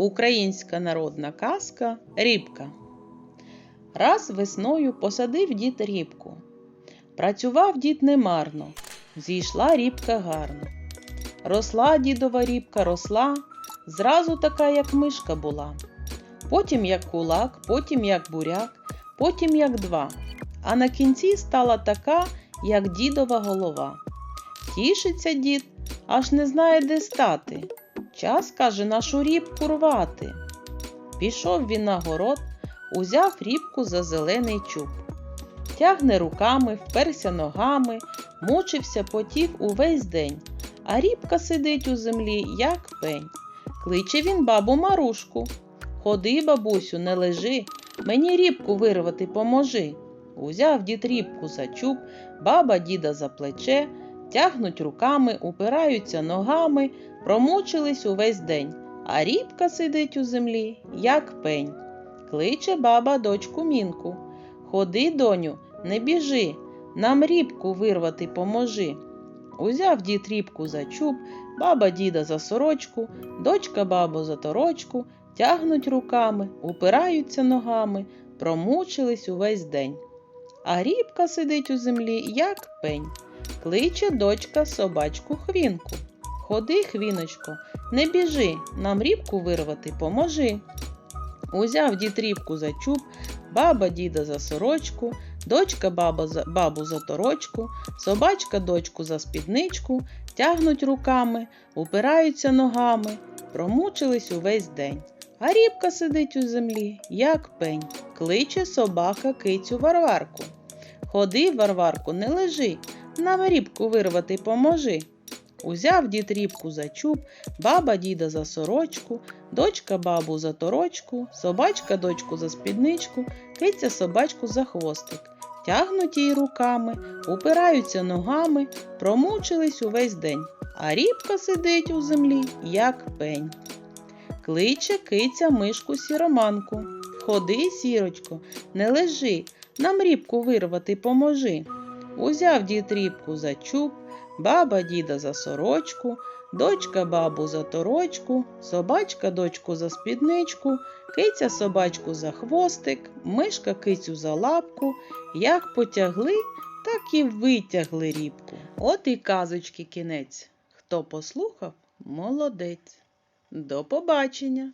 Українська народна казка Рібка. Раз весною посадив дід рібку. Працював дід немарно, зійшла рібка гарно. Росла дідова рібка, росла, зразу така, як мишка була. Потім як кулак, потім як буряк, потім як два. А на кінці стала така, як дідова голова. Тішиться дід, аж не знає, де стати. Час, каже, нашу рібку рвати. Пішов він на город, узяв рібку за зелений чуб. Тягне руками, вперся ногами, мучився, потів увесь день. А рібка сидить у землі, як пень. Кличе він бабу Марушку. Ходи, бабусю, не лежи, мені рібку вирвати поможи. Узяв дід рібку за чуб, баба діда за плече, тягнуть руками, упираються ногами, промучились увесь день, а рібка сидить у землі, як пень. Кличе баба дочку мінку. Ходи, доню, не біжи, нам рібку вирвати поможи. Узяв дід рібку за чуб, баба діда за сорочку, дочка бабу за торочку, тягнуть руками, упираються ногами, промучились увесь день. А рібка сидить у землі, як пень. Кличе дочка собачку хвінку. Ходи, хвіночко, не біжи, нам рібку вирвати поможи. Узяв дід рібку за чуб, баба діда за сорочку, дочка баба за, бабу за торочку, собачка дочку за спідничку, тягнуть руками, упираються ногами, промучились увесь день. А рібка сидить у землі, як пень, кличе собака кицю Варварку. Ходи, Варварку, не лежи, нам рібку вирвати поможи. Узяв дід рібку за чуб, баба діда за сорочку, дочка бабу за торочку, собачка дочку за спідничку, киця собачку за хвостик. Тягнуть її руками, упираються ногами, промучились увесь день, а рібка сидить у землі, як пень. Кличе киця мишку сіроманку. Ходи, сірочко, не лежи, нам рібку вирвати поможи. Узяв дід рібку за чуб, баба діда за сорочку, дочка бабу за торочку, собачка дочку за спідничку, киця собачку за хвостик, мишка кицю за лапку. Як потягли, так і витягли рібку. От і казочки кінець. Хто послухав, молодець. До побачення!